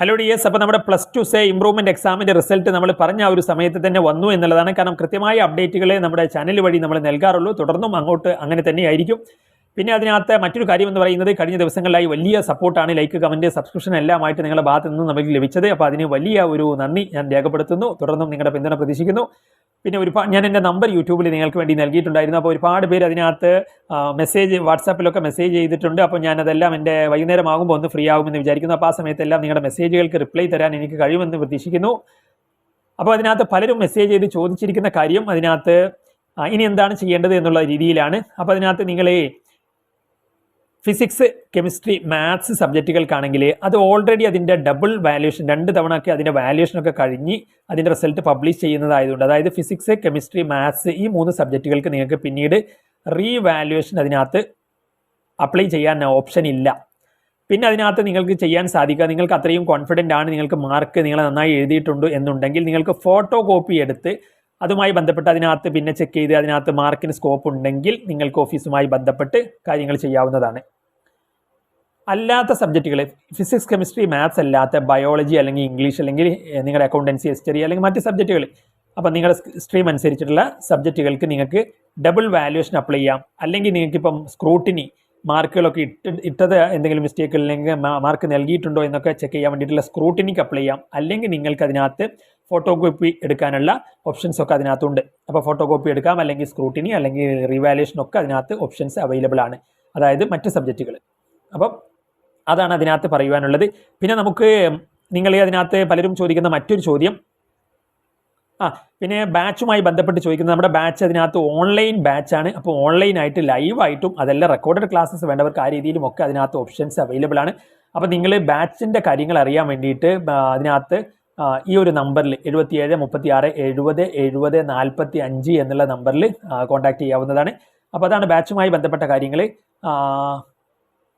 Hello D S അപ്പോൾ നമ്മുടെ plus two say improvement എക്സാമിന്റെ റിസൾട്ട് നമ്മൾ പറഞ്ഞ ആ ഒരു സമയത്ത് തന്നെ വന്നു എന്നുള്ളതാണ്. കാരണം കൃത്യമായ അപ്ഡേറ്റുകളെ നമ്മുടെ ചാനൽ വഴി നമ്മൾ നൽകാറുള്ളൂ. തുടർന്നും അങ്ങോട്ട് അങ്ങനെ തന്നെയായിരിക്കും പിന്നെ അതിനകത്ത് മറ്റൊരു കാര്യം എന്ന് പറയുന്നത് കഴിഞ്ഞ ദിവസങ്ങളിലായി വലിയ സപ്പോർട്ടാണ് ലൈക്ക് കമന്റ് സബ്സ്ക്രിപ്ഷൻ എല്ലാമായിട്ട് നിങ്ങളുടെ ഭാഗത്ത് നിന്ന് നമുക്ക് ലഭിച്ചത്. അപ്പോൾ അതിന് വലിയ ഒരു നന്ദി ഞാൻ രേഖപ്പെടുത്തുന്നു. തുടർന്നും നിങ്ങളുടെ പിന്തുണ പ്രതീക്ഷിക്കുന്നു. പിന്നെ ഒരുപാട് ഞാൻ എന്റെ നമ്പർ യൂട്യൂബിൽ നിങ്ങൾക്ക് വേണ്ടി നൽകിയിട്ടുണ്ടായിരുന്നു. അപ്പോൾ ഒരുപാട് പേര് അതിനകത്ത് മെസ്സേജ് വാട്സാപ്പിലൊക്കെ മെസ്സേജ് ചെയ്തിട്ടുണ്ട്. അപ്പോൾ ഞാനതെല്ലാം എന്റെ വൈകുന്നേരം ആകുമ്പോൾ ഒന്ന് ഫ്രീ ആകുമെന്ന് വിചാരിക്കുന്നു. അപ്പോൾ ആ സമയത്തെല്ലാം നിങ്ങളുടെ മെസ്സേജുകൾക്ക് റിപ്ലൈ തരാൻ എനിക്ക് കഴിയുമെന്ന് പ്രതീക്ഷിക്കുന്നു. അപ്പോൾ അതിനകത്ത് പലരും മെസ്സേജ് ചെയ്ത് ചോദിച്ചിരിക്കുന്ന കാര്യം അതിനകത്ത് ഇനി എന്താണ് ചെയ്യേണ്ടത് എന്നുള്ള രീതിയിലാണ്. അപ്പോൾ അതിനകത്ത് നിങ്ങളെ ഫിസിക്സ് കെമിസ്ട്രി മാത്സ് സബ്ജക്റ്റുകൾക്കാണെങ്കിൽ അത് ഓൾറെഡി അതിന്റെ ഡബിൾ വാല്യൂഷൻ രണ്ട് തവണ ഒക്കെ അതിന്റെ വാല്യൂഷനൊക്കെ കഴിഞ്ഞ് അതിന്റെ റിസൾട്ട് പബ്ലിഷ് ചെയ്യുന്നതായതുകൊണ്ട് അതായത് ഫിസിക്സ് കെമിസ്ട്രി മാത്സ് ഈ മൂന്ന് സബ്ജക്റ്റുകൾക്ക് നിങ്ങൾക്ക് പിന്നീട് റീവാല്യുവേഷൻ അതിനകത്ത് അപ്ലൈ ചെയ്യാൻ ഓപ്ഷൻ ഇല്ല. പിന്നെ അതിനകത്ത് നിങ്ങൾക്ക് ചെയ്യാൻ സാധിക്കുക നിങ്ങൾക്ക് അത്രയും കോൺഫിഡന്റ് ആണ് നിങ്ങൾക്ക് മാർക്ക് നിങ്ങൾ നന്നായി എഴുതിയിട്ടുണ്ട് എന്നുണ്ടെങ്കിൽ നിങ്ങൾക്ക് ഫോട്ടോ കോപ്പി എടുത്ത് അതുമായി ബന്ധപ്പെട്ട് അതിനകത്ത് പിന്നെ ചെക്ക് ചെയ്ത് അതിനകത്ത് മാർക്കിന് സ്കോപ്പ് ഉണ്ടെങ്കിൽ നിങ്ങൾക്ക് ഓഫീസുമായി ബന്ധപ്പെട്ട് കാര്യങ്ങൾ ചെയ്യാവുന്നതാണ്. അല്ലാത്ത സബ്ജക്റ്റുകൾ ഫിസിക്സ് കെമിസ്ട്രി മാത്സ് അല്ലാത്ത ബയോളജി അല്ലെങ്കിൽ ഇംഗ്ലീഷ് അല്ലെങ്കിൽ നിങ്ങളുടെ അക്കൗണ്ടൻസി ഹിസ്റ്ററി അല്ലെങ്കിൽ മറ്റ് സബ്ജക്റ്റുകൾ അപ്പോൾ നിങ്ങളുടെ സ്ട്രീം അനുസരിച്ചിട്ടുള്ള സബ്ജക്റ്റുകൾക്ക് നിങ്ങൾക്ക് ഡബിൾ വാല്യുവേഷൻ അപ്ലൈ ചെയ്യാം. അല്ലെങ്കിൽ നിങ്ങൾക്ക് ഇപ്പം സ്ക്രൂട്ടിനി മാർക്കുകളൊക്കെ ഇട്ട് ഇട്ടത് എന്തെങ്കിലും മിസ്റ്റേക്ക് അല്ലെങ്കിൽ മാർക്ക് നൽകിയിട്ടുണ്ടോ എന്നൊക്കെ ചെക്ക് ചെയ്യാൻ വേണ്ടിയിട്ടുള്ള സ്ക്രൂട്ടിനിക്ക് അപ്ലൈ ചെയ്യാം. അല്ലെങ്കിൽ നിങ്ങൾക്ക് അതിനകത്ത് ഫോട്ടോ കോപ്പി എടുക്കാനുള്ള ഓപ്ഷൻസ് ഒക്കെ അതിനകത്തുണ്ട്. അപ്പോൾ ഫോട്ടോ കോപ്പി എടുക്കാം അല്ലെങ്കിൽ സ്ക്രൂട്ടിനി അല്ലെങ്കിൽ റിവാലുവേഷൻ ഒക്കെ അതിനകത്ത് ഓപ്ഷൻസ് അവൈലബിൾ ആണ്. അതായത് മറ്റ് സബ്ജക്റ്റുകൾ അപ്പം അതാണ് അതിനകത്ത് പറയുവാനുള്ളത്. പിന്നെ നമുക്ക് നിങ്ങൾ അതിനകത്ത് പലരും ചോദിക്കുന്ന മറ്റൊരു ചോദ്യം. ആ പിന്നെ ബാച്ചുമായി ബന്ധപ്പെട്ട് ചോദിക്കുന്നത് നമ്മുടെ ബാച്ച് അതിനകത്ത് ഓൺലൈൻ ബാച്ചാണ്. അപ്പോൾ ഓൺലൈനായിട്ട് ലൈവായിട്ടും അതെല്ലാം റെക്കോർഡഡ് ക്ലാസ്സസ് വേണ്ടവർക്ക് ആ രീതിയിലും ഒക്കെ അതിനകത്ത് ഓപ്ഷൻസ് അവൈലബിൾ ആണ്. അപ്പോൾ നിങ്ങൾ ബാച്ചിന്റെ കാര്യങ്ങൾ അറിയാൻ വേണ്ടിയിട്ട് അതിനകത്ത് ഈ ഒരു നമ്പറിൽ എഴുപത്തിയേഴ് മുപ്പത്തി ആറ് എഴുപത് എഴുപത് നാൽപ്പത്തി അഞ്ച് എന്നുള്ള നമ്പറിൽ കോൺടാക്ട് ചെയ്യാവുന്നതാണ്. അപ്പോൾ അതാണ് ബാച്ചുമായി ബന്ധപ്പെട്ട കാര്യങ്ങൾ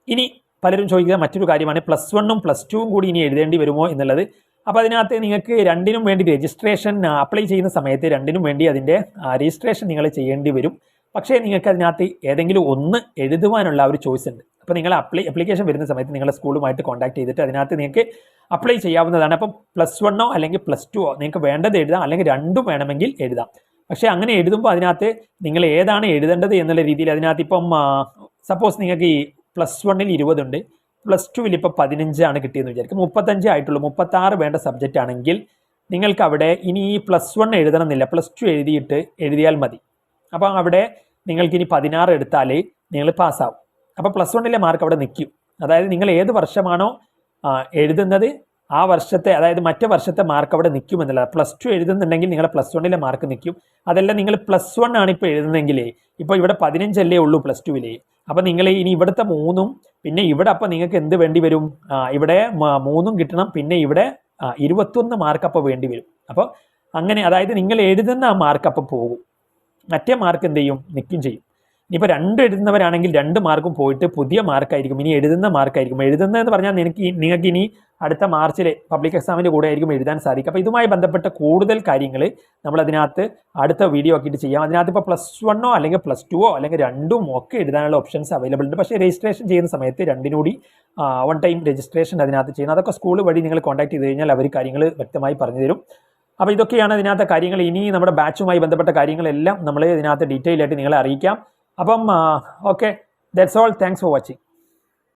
ഇനി പലരും ചോദിക്കുന്ന മറ്റൊരു കാര്യമാണ്. പ്ലസ് വണ്ണും പ്ലസ് ടുവും കൂടി ഇനി എഴുതേണ്ടി വരുമോ എന്നുള്ളത്. അപ്പോൾ അതിനകത്ത് നിങ്ങൾക്ക് രണ്ടിനും വേണ്ടി രജിസ്ട്രേഷൻ അപ്ലൈ ചെയ്യുന്ന സമയത്ത് രണ്ടിനും വേണ്ടി അതിന്റെ രജിസ്ട്രേഷൻ നിങ്ങൾ ചെയ്യേണ്ടി വരും. പക്ഷേ നിങ്ങൾക്ക് അതിനകത്ത് ഏതെങ്കിലും ഒന്ന് എഴുതുവാനുള്ള ഒരു ചോയ്സ് ഉണ്ട്. അപ്പോൾ നിങ്ങൾ അപ്ലൈ അപ്ലിക്കേഷൻ വരുന്ന സമയത്ത് നിങ്ങളുടെ സ്കൂളുമായിട്ട് കോൺടാക്ട് ചെയ്തിട്ട് അതിനകത്ത് നിങ്ങൾക്ക് അപ്ലൈ ചെയ്യാവുന്നതാണ്. അപ്പം പ്ലസ് വണ്ണോ അല്ലെങ്കിൽ പ്ലസ് ടുവോ നിങ്ങൾക്ക് വേണ്ടത് എഴുതാം. അല്ലെങ്കിൽ രണ്ടും വേണമെങ്കിൽ എഴുതാം. പക്ഷേ അങ്ങനെ എഴുതുമ്പോൾ അതിനകത്ത് നിങ്ങൾ ഏതാണ് എഴുതേണ്ടത് എന്നുള്ള രീതിയിൽ അതിനകത്ത് ഇപ്പം സപ്പോസ് നിങ്ങൾക്ക് ഈ പ്ലസ് വണ്ണിൽ ഇരുപതുണ്ട് പ്ലസ് ടുവിൽ ഇപ്പോൾ പതിനഞ്ചാണ് കിട്ടിയെന്ന് വിചാരിക്കും. മുപ്പത്തഞ്ച് ആയിട്ടുള്ളൂ. മുപ്പത്താറ് വേണ്ട സബ്ജക്റ്റ് ആണെങ്കിൽ നിങ്ങൾക്ക് അവിടെ ഇനി ഈ പ്ലസ് വൺ എഴുതണമെന്നില്ല. പ്ലസ് ടു എഴുതിയിട്ട് എഴുതിയാൽ മതി. അപ്പോൾ അവിടെ നിങ്ങൾക്ക് ഇനി പതിനാറ് എടുത്താൽ നിങ്ങൾ പാസ്സാവും അപ്പോൾ പ്ലസ് വണ്ണിലെ മാർക്ക് അവിടെ നിൽക്കും. അതായത് നിങ്ങൾ ഏത് വർഷമാണോ എഴുതുന്നത് ആ വർഷത്തെ അതായത് മറ്റു വർഷത്തെ മാർക്ക് അവിടെ നിൽക്കും എന്നുള്ളത്. പ്ലസ് ടു എഴുതുന്നുണ്ടെങ്കിൽ നിങ്ങൾ പ്ലസ് വണ്ണിലെ മാർക്ക് നിൽക്കും. അതല്ല നിങ്ങൾ പ്ലസ് വൺ ആണ് ഇപ്പോൾ എഴുതുന്നതെങ്കിലേ ഇപ്പോൾ ഇവിടെ പതിനഞ്ചല്ലേ ഉള്ളൂ പ്ലസ് ടുവിലേ അപ്പോൾ നിങ്ങൾ ഇനി ഇവിടുത്തെ മൂന്നും പിന്നെ ഇവിടെ അപ്പോൾ നിങ്ങൾക്ക് എന്ത് വേണ്ടി വരും? ഇവിടെ മൂന്നും കിട്ടണം പിന്നെ ഇവിടെ ഇരുപത്തൊന്ന് മാർക്ക് അപ്പോൾ വേണ്ടി വരും. അപ്പോൾ അങ്ങനെ അതായത് നിങ്ങൾ എഴുതുന്ന ആ മാർക്ക് അപ്പോൾ പോകും. മറ്റേ മാർക്ക് എന്ത് ചെയ്യും? നിൽക്കും ചെയ്യും. ഇനിയിപ്പോൾ രണ്ട് എഴുതുന്നവരാണെങ്കിൽ രണ്ട് മാർക്കും പോയിട്ട് പുതിയ മാർക്കായിരിക്കും ഇനി എഴുതുന്ന മാർക്കായിരിക്കും എഴുതുന്നതെന്ന് പറഞ്ഞാൽ നിനക്ക് നിങ്ങൾക്ക് ഇനി അടുത്ത മാർച്ചിൽ പബ്ലിക് എക്സാമിന്റെ കൂടെ ആയിരിക്കും എഴുതാൻ സാധിക്കും അപ്പോൾ ഇതുമായി ബന്ധപ്പെട്ട കൂടുതൽ കാര്യങ്ങൾ നമ്മൾ അതിനകത്ത് അടുത്ത വീഡിയോ ആക്കിയിട്ട് ചെയ്യാം. അതിനകത്ത് ഇപ്പോൾ പ്ലസ് വണ്ണോ അല്ലെങ്കിൽ പ്ലസ് ടുവോ അല്ലെങ്കിൽ രണ്ടും ഒക്കെ എഴുതാനുള്ള ഓപ്ഷൻസ് അവൈലബിൾ ഉണ്ട്. പക്ഷേ രജിസ്ട്രേഷൻ ചെയ്യുന്ന സമയത്ത് രണ്ടിനൂടി വൺ ടൈം രജിസ്ട്രേഷൻ അതിനകത്ത് ചെയ്യണം. അതൊക്കെ സ്കൂൾ വഴി നിങ്ങൾ കോൺടാക്ട് ചെയ്ത് കഴിഞ്ഞാൽ അവർ കാര്യങ്ങൾ വ്യക്തമായി പറഞ്ഞു തരും. അപ്പോൾ ഇതൊക്കെയാണ് ഇതിനകത്തെ കാര്യങ്ങൾ. ഇനി നമ്മുടെ ബാച്ചുമായി ബന്ധപ്പെട്ട കാര്യങ്ങളെല്ലാം നമ്മൾ ഇതിനകത്ത് ഡീറ്റെയിൽ ആയിട്ട് നിങ്ങളെ അറിയിക്കാം. അപ്പം okay that's all thanks for watching